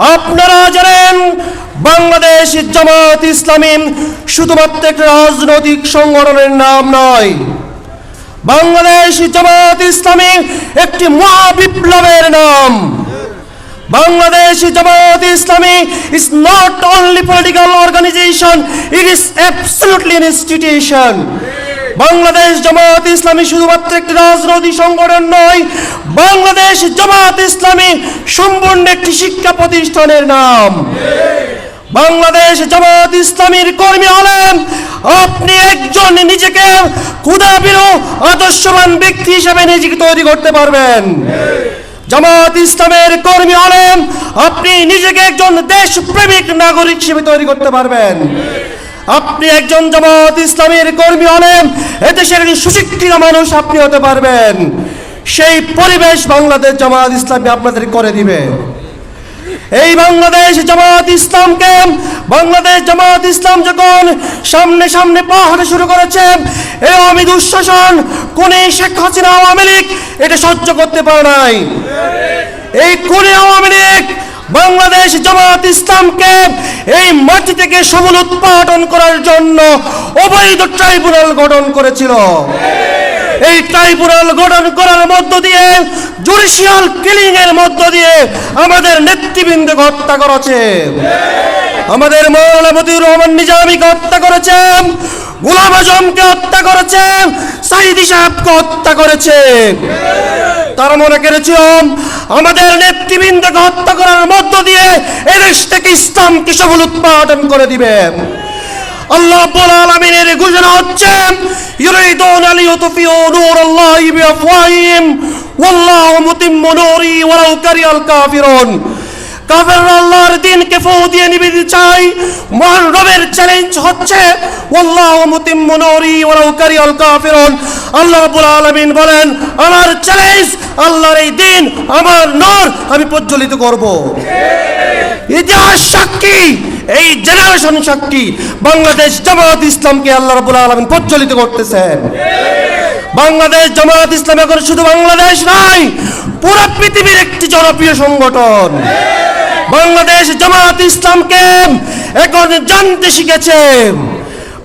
আপনারা জানেন, বাংলাদেশ জামাত ইসলামী শুধুমাত্র একটি রাজনৈতিক সংগঠনের নাম নয়। বাংলাদেশ জামাত ইসলামী একটি মহাবিপ্লবের নাম। বাংলাদেশ জামাত ইসলামী not only political organization, it is absolutely an institution Bangladesh Jamaat ইসলামী শুধুমাত্র একটি রাজনৈতিক সংগঠন নয়, বাংলাদেশ জামাত ইসলামী সম্পূর্ণ একটি শিক্ষা প্রতিষ্ঠানের নাম। বাংলাদেশ জামাত ইসলামীর কর্মী হলেন, আপনি একজন নিজেকে ক্ষুদাবিরু আদর্শবান ব্যক্তি হিসেবে নিজেকে তৈরি করতে পারবেন। জামাত ইসলামের কর্মী হলেন, আপনি নিজেকে একজন দেশপ্রেমিক নাগরিক হিসেবে তৈরি করতে পারবেন। আপনি একজন জামাত ইসলামের কর্মী হলেন, এদেশের সুশিক্ষিত মানুষ আপনি হতে পারবেন। সেই পরিবেশ বাংলাদেশ জামাত ইসলামী আপনাদের করে দিবে। এই বাংলাদেশ জামাত ইসলামকে, বাংলাদেশ জামাত ইসলাম যখন সামনে সামনে পা হাঁটা শুরু করেছে এই আমি দুঃশাসন, কোন শেখ হাসিনা আওয়ামী লীগ, এটা সহ্য করতে পারে নাই। এই কোন আওয়ামী লীগ বাংলাদেশ জামাত ইসলামকে এই মাটি থেকে সবল উৎপাদন করার জন্য অবৈধ ট্রাইব্যুনাল গঠন করেছিল। এই ট্রাইব্যুনাল গঠন করার মধ্য দিয়ে জুডিশিয়াল কিলিং এর মধ্য দিয়ে আমাদের নেতৃবৃন্দকে হত্যা করেছে। আমাদের মৌলানা মতিউর রহমান নিজামীকে হত্যা করেছেন। গুলাম আজমকে হত্যা করেছে সাইদি সাহেবকে হত্যা করেছে। তারা মনে করেছিলাম, আমাদের নেতৃবৃন্দকে হত্যা করার মধ্য দিয়ে এদেশ থেকে ইসলামকে সবল উৎপাদন করে দিবে। আল্লাহ রাব্বুল আলামিনের ঘোষণা হচ্ছে, ইউরিদুন লিইউতফিউ নূরাল্লাহি বিআফওয়াহিহিম, ওয়াল্লাহু মুতিম্মু নূরি ওয়ালাউ কারিহাল কাফিরুন। কাফেররা আল্লাহর দিনকে ফু দিয়ে নিবেদিতে চাই। মহান রবের চ্যালেঞ্জ হচ্ছে ওয়াল্লাহু মুতিম্মু নূরি ওয়ালাউ কারিহাল কাফিরুন। আল্লাহ রাব্বুল আলামিন বলেন, আমার চ্যালেঞ্জ আল্লাহর এই দিন, আমার নূর আমি প্রজ্বলিত করব। ইতিহাস সাক্ষী, এই জেনারেশন সাক্ষী, বাংলাদেশ জামাত ইসলামকে আল্লাহ রাব্বুল আলামিন প্রজ্বলিত করতেছেন। বাংলাদেশ জামাত ইসলাম এখন শুধু বাংলাদেশ নয়, পুরো পৃথিবীর একটি জনপ্রিয় সংগঠন। বাংলাদেশ জামাত ইসলামকে এখন জানতে শিখেছে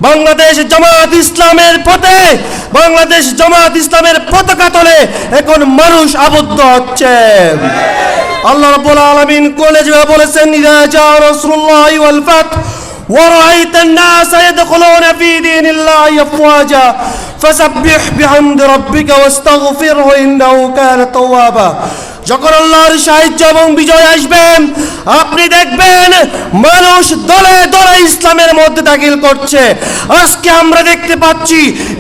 বাংলাদেশ জামাত ইসলামের পথে বাংলাদেশ জামাত ইসলামের পতাকা তলে এখন মানুষ আবদ্ধ হচ্ছে আল্লাহ রাব্বুল আলামিন কলেজে বলেছেন ইদা জা রাসূলুল্লাহ ওয়াল ফাত ورأيت الناس يدخلون في دين الله أفواجا فسبح بحمد ربك واستغفره إنه كان توابا যখন আল্লাহর সাহায্য এবং বিজয় আসবেন আপনি দেখবেন মানুষ দলে দলে ইসলামের মধ্যে দাখিল করছে। আজকে আমরা দেখতে পাচ্ছি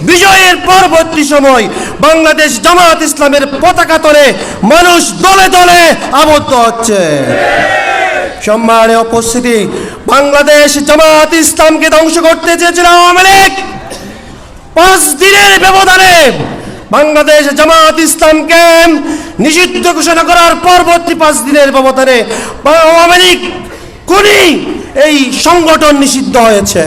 বিজয়ের পরবর্তী সময় বাংলাদেশ জামাত ইসলামের পতাকা তলে মানুষ দলে দলে আবদ্ধ হচ্ছে। সম্মানে উপস্থিতি, বাংলাদেশ জামাত ইসলামকে ধ্বংস করতে চেয়েছিল আওয়ামী লীগ। পাঁচ দিনের ব্যবধানে বাংলাদেশ জামাত ইসলামকে নিষিদ্ধ ঘোষণা করার পরবর্তী পাঁচ দিনের ব্যবধানে আওয়ামী লীগ এই সংগঠন নিষিদ্ধ হয়েছে।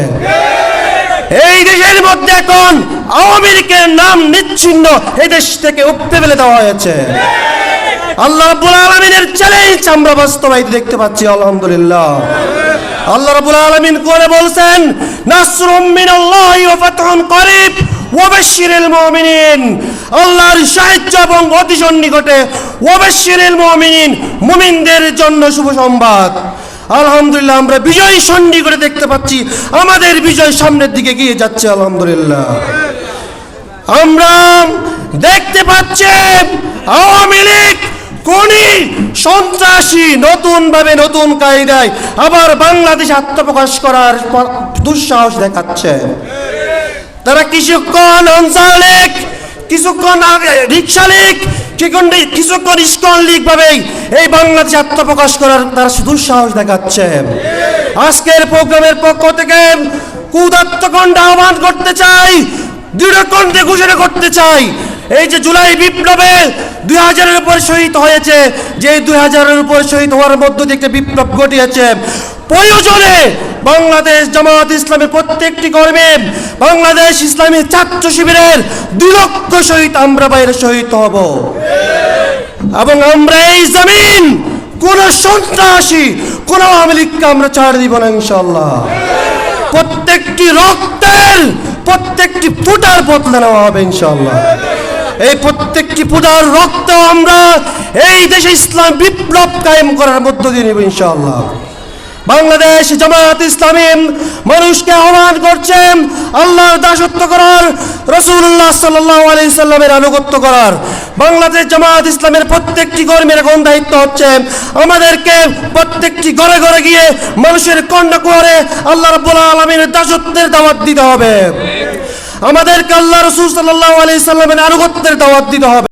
এই দেশের মধ্যে এখন আওয়ামী লীগের নাম নিচ্ছিন্ন এই দেশ থেকে উপড়ে ফেলে দেওয়া হয়েছে। আল্লাহ রাব্বুল আলামিনের চ্যালেঞ্জ আমরা বাস্তবায়িত দেখতে পাচ্ছি, আলহামদুলিল্লাহ। আল্লাহ রাব্বুল আলামিন করে বলছেন, নাসরুম মিনাল্লাহি ওয়া ফাতহুন করিব। ওয়াবাশশিরিল মুমিনিন। আল্লাহর সাহায্য এবং অতি সন্নিকটে ওয়াবাশশিরিল মুমিনিন, মুমিনদের জন্য শুভ সংবাদ। আলহামদুলিল্লাহ, আমরা বিজয় সন্নিকটে দেখতে পাচ্ছি, আমাদের বিজয় সামনের দিকে এগিয়ে যাচ্ছে, আলহামদুলিল্লাহ। আমরা দেখতে পাচ্ছি আওয়ামী লীগ কোনি সন্ত্রাসী নতুন ভাবে নতুন কায়দায় আবার বাংলাদেশ আত্মপ্রকাশ করার দুঃসাহস দেখাচ্ছে। তারা কিছুক্ষণ আনসার লীগ, কিছুক্ষণ রিক্সা লীগ, কিছুক্ষণ ইস্কন লীগ ভাবেই এই বাংলাদেশ আত্মপ্রকাশ করার তারা দুঃসাহস দেখাচ্ছে। আজকের প্রোগ্রামের পক্ষ থেকে কুদাত্মকণ্ড আহ্বান করতে চাই দৃঢ় কণ্ঠে ঘোষণা করতে চাই। এই যে জুলাই বিপ্লবে দুই হাজারের উপর শহীদ হয়েছে, যে দুই হাজারের উপর শহীদ হওয়ার মধ্য দিয়ে একটা বিপ্লব ঘটিয়েছে, প্রয়োজনে বাংলাদেশ জামাত ইসলামের প্রত্যেকটি কর্মে বাংলাদেশ ইসলামী ছাত্র শিবিরের দুই লক্ষ শহীদ আমরা বাইরে শহীদ হব। এবং আমরা এই জমিন কোন সন্ত্রাসী, কোন আওয়ামী লীগকে আমরা ছাড় দিব না ইনশাল্লাহ প্রত্যেকটি রক্তের প্রত্যেকটি ফুটার বদলে নেওয়া হবে ইনশাল্লাহ এই প্রত্যেকটি পূজার রক্ত আমরা এই দেশে ইসলাম বিপ্লব কায়েম করার মধ্য দিয়ে নেব ইনশাল্লাহ বাংলাদেশ জামাত ইসলামী মানুষকে আহ্বান করছেন আল্লাহর দাসত্ব করার রসুল্লাহ সাল্লাহ আলি সাল্লামের আনুগত্য করার। বাংলাদেশ জামাত ইসলামের প্রত্যেকটি কর্মীর এখন দায়িত্ব হচ্ছে আমাদেরকে প্রত্যেকটি ঘরে ঘরে গিয়ে মানুষের কন্যা করে আল্লাহ রব্বুল আলমীর দাসত্বের দাওয়াত দিতে হবে। আমাদেরকে আল্লাহ রসুল সাল্লাহ আলি সাল্লামের আনুগত্যের দাওয়াত দিতে হবে।